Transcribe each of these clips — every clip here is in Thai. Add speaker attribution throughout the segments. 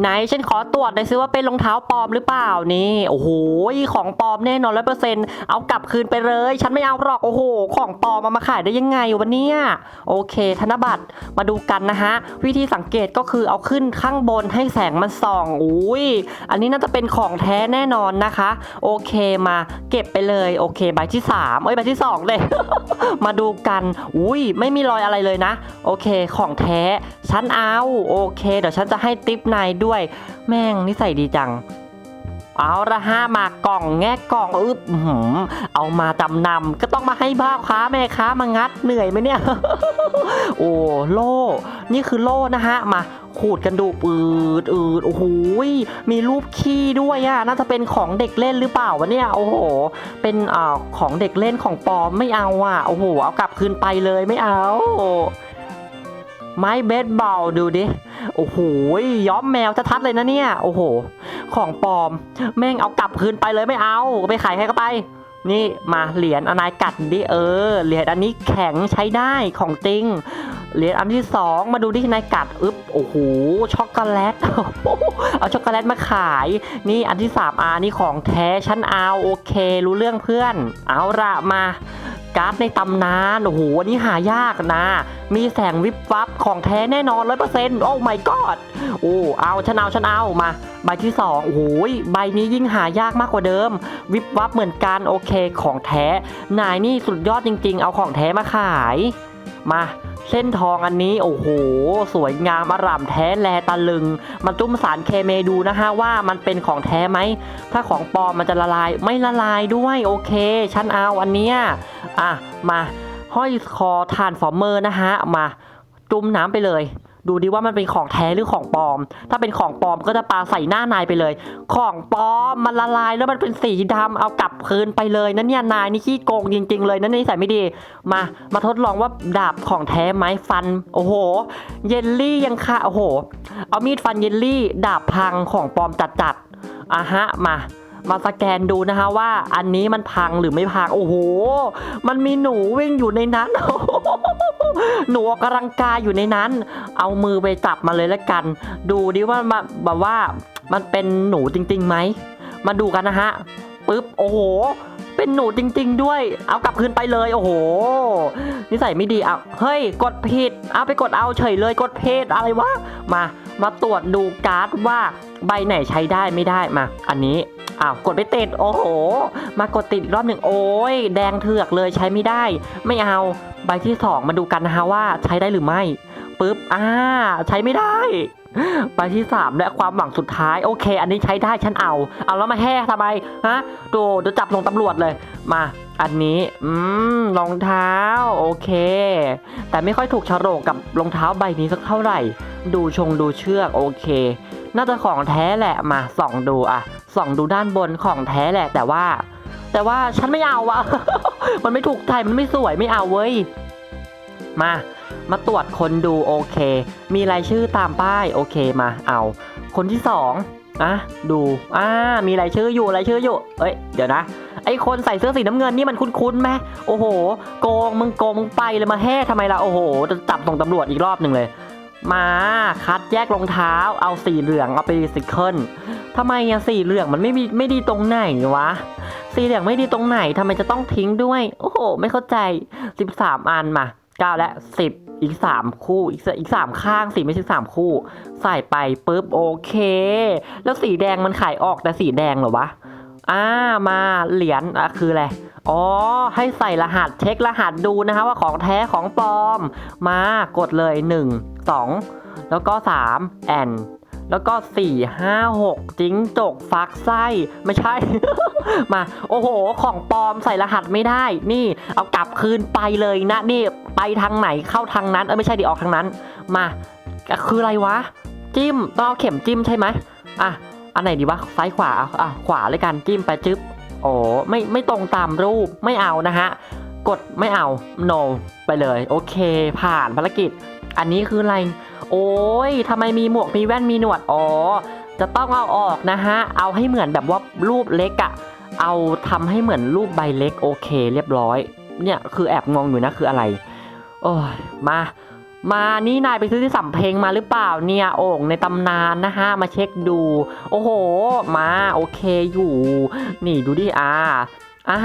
Speaker 1: ไหนฉันขอตรวจหน่อยซิว่าเป็นรองเท้าปลอมหรือเปล่านี่ โอ้โหของปลอมแน่นอนร้อยเปอร์เซ็นต์เอากลับคืนไปเลย ฉันไม่เอาหรอกโอ้โห ของปลอมเอามาขายได้ยังไงวันนี้โอเค ธนบัตรมาดูกันนะฮะ วิธีสังเกตก็คือเอาขึ้นข้างบนให้แสงมันส่องอุ้ยอันนี้น่าจะเป็นของแท้แน่นอนนะคะ โอเคมาเก็บไปเลยโอเคใบที่สามเอ้ยใบที่สองเลยมาดูกันอุ้ยไม่มีรอยอะไรเลยนะ โอเค ของแท้ฉันเอาโอเค เดี๋ยวฉันจะให้ติปนายด้วย แม่งนิสัยดีจัง เอาละห้ามากล่องแงะกล่องอึบเอามาจำนำก็ต้องมาให้บ้าค้าแม่ค้ามางัดเหนื่อยไหมเนี่ย โอ้โล่ นี่คือโล่นะฮะมาขูดกันดูปืดอืดโอ้โหมีรูปขี้ด้วยอะน่าจะเป็นของเด็กเล่นหรือเปล่าวะเนี่ยโอ้โห เป็นอ่าของเด็กเล่นของปลอมไม่เอาอะโอ้โหเอากลับคืนไปเลยไม่เอา ไม้เบสบอลดูดิ โอ้โหย้อมแมวชัดๆเลยนะเนี่ย โอ้โห ของปลอม แม่งเอากลับคืนไปเลยไม่เอา ไปขายให้ก็ไป นี่มาเหรียญอนายกัดดิเออ เหรียญอันนี้แข็งใช้ได้ของจริง เหรียญอันที่สองมาดูที่นายกัดอึ๊บ โอ้โห ช็อกโกแลต เอาช็อกโกแลตมาขาย นี่อันที่สามอานี่ของแท้ฉันเอาโอเค รู้เรื่องเพื่อน เอาละมา การ์ดในตำนานโอ้โหอันนี้หายากนะ มีแสงวิบวับของแท้แน่นอนร้อยเปอร์เซ็นต์โอ้ my god โอ้เอาฉันเอาฉันเอามาใบที่สองโอ้โหใบนี้ยิ่งหายากมากกว่าเดิม วิบวับเหมือนกันโอเคของแท้นายนี่สุดยอดจริง ๆ เอาของแท้มาขาย มาเส้นทองอันนี้โอ้โห สวยงามอร่ามแท้แลตะลึงมาจุ้มสารเคมีดูนะฮะว่ามันเป็นของแท้ไหม ถ้าของปลอมมันจะละลายไม่ละลายด้วยโอเค ฉันเอาอันเนี้ยอะมาห้อยคอทานฟอร์เมอร์นะฮะมาจุ่มน้ำไปเลย ดูดิว่ามันเป็นของแท้หรือของปลอม ถ้าเป็นของปลอมก็จะปาใส่หน้านายไปเลย ของปลอมมันละลายแล้วมันเป็นสีดำเอากลับคืนไปเลยนั่นเนี่ยนายนี่ขี้โกงจริง ๆ เลยนั่นนี่ใส่ไม่ดี มา มาทดลองว่าดาบของแท้ไหมฟัน โอ้โห เยลลี่ยังค่ะโอ้โห เอามีดฟันเยลลี่ ดาบพังของปลอมจัดๆอะฮะมามาสแกนดูนะคะว่าอันนี้มันพังหรือไม่พัง โอ้โห มันมีหนูวิ่งอยู่ในนั้น หนูออกกำลังกายอยู่ในนั้น เอามือไปจับมาเลยแล้วกัน ดูดิว่ามาแบบว่ามันเป็นหนูจริงๆไหม มาดูกันนะฮะปึ๊บโอ้โห เป็นหนูจริง ๆ ด้วย เอากลับคืนไปเลย โอ้โห นิสัยไม่ดีเอาเฮ้ย กดผิด เอาไปกดเอาเฉยเลย กดเพศอะไรวะ มา มาตรวจดูการ์ดว่าใบไหนใช้ได้ไม่ได้มา อันนี้อ้าวกดไม่ติดโอ้โห มากดติดรอบหนึ่งโอ้ยแดงเถือกเลยใช้ไม่ได้ ไม่เอาใบที่สองมาดูกันนะฮะว่าใช้ได้หรือไม่ปึ๊บอ่าใช้ไม่ได้ใบที่สามและความหวังสุดท้ายโอเค อันนี้ใช้ได้ฉันเอา เอาแล้วมาแห่ทำไมฮะดูเดี๋ยวจับลงตำรวจเลยมาอันนี้อืมรองเท้าโอเค แต่ไม่ค่อยถูกโฉลกกับรองเท้าใบนี้สักเท่าไหร่ ดูชงดูเชือกโอเค น่าจะของแท้แหละมาส่องดูอะส่องดูด้านบนของแท้แหละแต่ว่า แต่ว่าฉันไม่เอาอะมันไม่ถูกใจมันไม่สวยไม่เอาเว้ยมา มาตรวจคนดูโอเค มีรายชื่อตามป้ายโอเคมาเอา คนที่สองอะดูอ่ามีรายชื่ออยู่รายชื่ออยู่เอ้ยเดี๋ยวนะไอคนใส่เสื้อสีน้ำเงินนี่มันคุ้นๆไหมโอ้โห โกงมึงโกงมึงไปเลยมาแห่ทำไมล่ะโอ้โหจะจับส่งตำรวจอีกรอบหนึ่งเลย มาคัดแยกรองเท้า เอาสีเหลืองเอาไปรีไซเคิลทำไมอะสีเหลืองมันไม่มีไม่ดีตรงไหนวะ สีเหลืองไม่ดีตรงไหนทำไมจะต้องทิ้งด้วย โอ้โห ไม่เข้าใจ 13 อันมา9และ 10 อีก 3 คู่ อีกอีก 3 ข้างสีไม่ใช่3คู่ ใส่ไปปุ๊บโอเค แล้วสีแดงมันขายออกแต่สีแดงเหรอวะ อ่ามาเหรียญอะคืออะไรอ๋อ ให้ใส่รหัสเช็ครหัสดูนะคะว่าของแท้ของปลอม มากดเลย 1 2 แล้วก็ 3 แอนแล้วก็ 4 5 6 จิ้งจกฟักไส้ไม่ใช่ มาโอ้โห ของปลอมใส่รหัสไม่ได้ นี่เอากลับคืนไปเลยนะ นี่ไปทางไหนเข้าทางนั้น เออไม่ใช่ดิออกทางนั้น มา คืออะไรวะ จิ้มต้องเอาเข็มจิ้มใช่ไหมอะ อันไหนดีวะซ้ายขวาเอาอะขวาเลยกันจิ้มไปจึ๊บโอ้ไม่ไม่ตรงตามรูปไม่เอานะฮะกดไม่เอา no ไปเลย โอเค ผ่านภารกิจ อันนี้คืออะไร โอ้ยทำไมมีหมวกมีแว่นมีหนวด อ๋อ จะต้องเอาออกนะฮะ เอาให้เหมือนแบบว่ารูปเล็กอะเอาทำให้เหมือนรูปใบเล็ก โอเค เรียบร้อย เนี่ยคือแอบงงอยู่นะคืออะไร โอ้ยมา มานี่นายไปซื้อที่สำเพ็งมาหรือเปล่าเนี่ยโอ่งในตำนานนะฮะมาเช็คดู โอ้โห มาโอเคอยู่ นี่ดูดิอ่าอ่า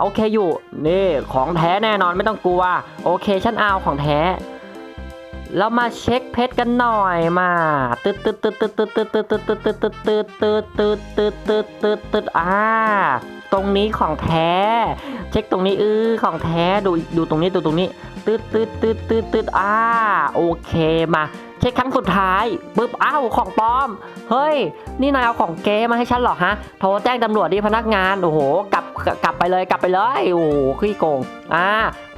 Speaker 1: โอเคอยู่นี่ของแท้แน่นอนไม่ต้องกลัว โอเคฉันเอาของแท้เรามาเช็คเพชรกันหน่อยมาตึ๊ดตึ๊ดตึ๊ดตึ๊ดตึ๊ดตึ๊ดตึ๊ดตึ๊ดตึ๊ดตึ๊ดตึ๊ดตึ๊ดตึ๊ดตึ๊ดตึ๊ดตึ๊ดตึ๊ดอ่า ตรงนี้ของแท้ เช็คตรงนี้เออของแท้ดูดูตรงนี้ดูตรงนี้ตึ๊ดตึ๊ดตึ๊ดตึ๊ดตึ๊ดอ่าโอเคมา เช็คครั้งสุดท้ายปึ๊บอ้าวของปลอม เฮ้ย นี่นายเอาของเก๊มาให้ฉันหรอฮะโทรแจ้งตำรวจดิพนักงานโอ้โหกลับกลับไปเลยกลับไปเลยโอ้โหขี้โกงอ่า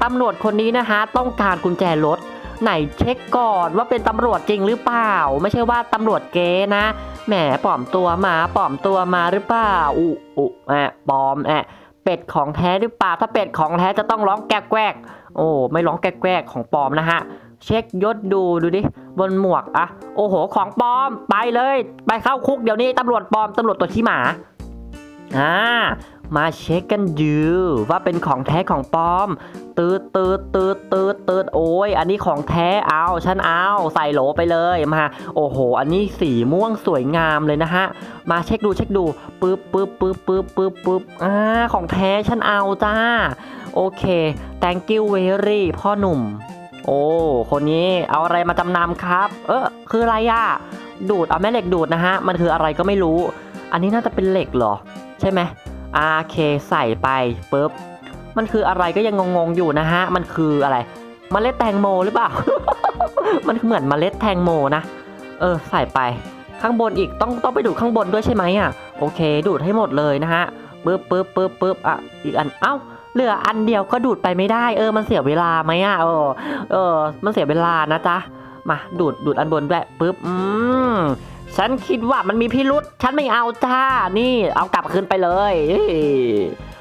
Speaker 1: ตำรวจคนนี้นะฮะต้องการกุญแจรถ ไหนเช็คก่อนว่าเป็นตำรวจจริงหรือเปล่า ไม่ใช่ว่าตำรวจเก๊นะ แหมปลอมตัวมาปลอมตัวมาหรือเปล่า อุอุแอะปลอมแอะเป็ดของแท้หรือเปล่า ถ้าเป็ดของแท้จะต้องร้องแกแกกโอ้ไม่ร้องแกกแกกของปลอมนะฮะ เช็คยศดูดูดิบนหมวกอะโอ้โหของปลอมไปเลย ไปเข้าคุกเดี๋ยวนี้ตำรวจปลอมตำรวจตัวขี้หมาอ่า มาเช็คกันดูว่าเป็นของแท้ของปลอม ตืดตืดตืดตืดตืดโอ้ยอันนี้ของแท้เอาฉันเอาใส่โหลไปเลยมาโอ้โห อันนี้สีม่วงสวยงามเลยนะฮะ มาเช็คดูเช็คดูปึ๊บปึ๊บปึ๊บปึ๊บปึ๊บปึ๊บอ่าของแท้ฉันเอาจ้า โอเค thank you very พ่อหนุ่ม โอ้คนนี้เอาอะไรมาจำนำครับ เออคืออะไรอะดูดเอาแม่เหล็กดูดนะฮะ มันคืออะไรก็ไม่รู้ อันนี้น่าจะเป็นเหล็กเหรอ ใช่ไหม อ่าโอเคใส่ไปปุ๊บมันคืออะไรก็ยังงงๆอยู่นะฮะ มันคืออะไรมเมล็ดแตงโมหรือเปล่า มันเหมือนเมล็ดแตงโมนะ เออ ใส่ไป ข้างบนอีกต้องต้องไปดูดข้างบนด้วยใช่ไหมอะ โอเค ดูดให้หมดเลยนะฮะปึ๊บปึ๊บปึ๊บปึ๊บอะ อีกอัน เอ้า เหลืออันเดียวก็ดูดไปไม่ได้ เออ มันเสียเวลาไหมอะ เออ เออ มันเสียเวลานะจ๊ะ มา ดูด ดูดอันบนด้วยปึ๊บ อืม ฉันคิดว่ามันมีพิรุษฉันไม่เอาจ้า นี่เอากลับคืนไปเลย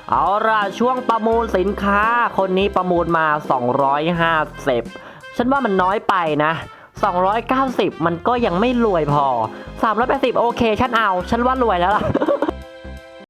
Speaker 1: เอาล่ะช่วงประมูลสินค้า คนนี้ประมูลมา 250ฉันว่ามันน้อยไปนะ 290 มันก็ยังไม่รวยพอ 380 โอเค ฉันเอา ฉันว่ารวยแล้วล่ะ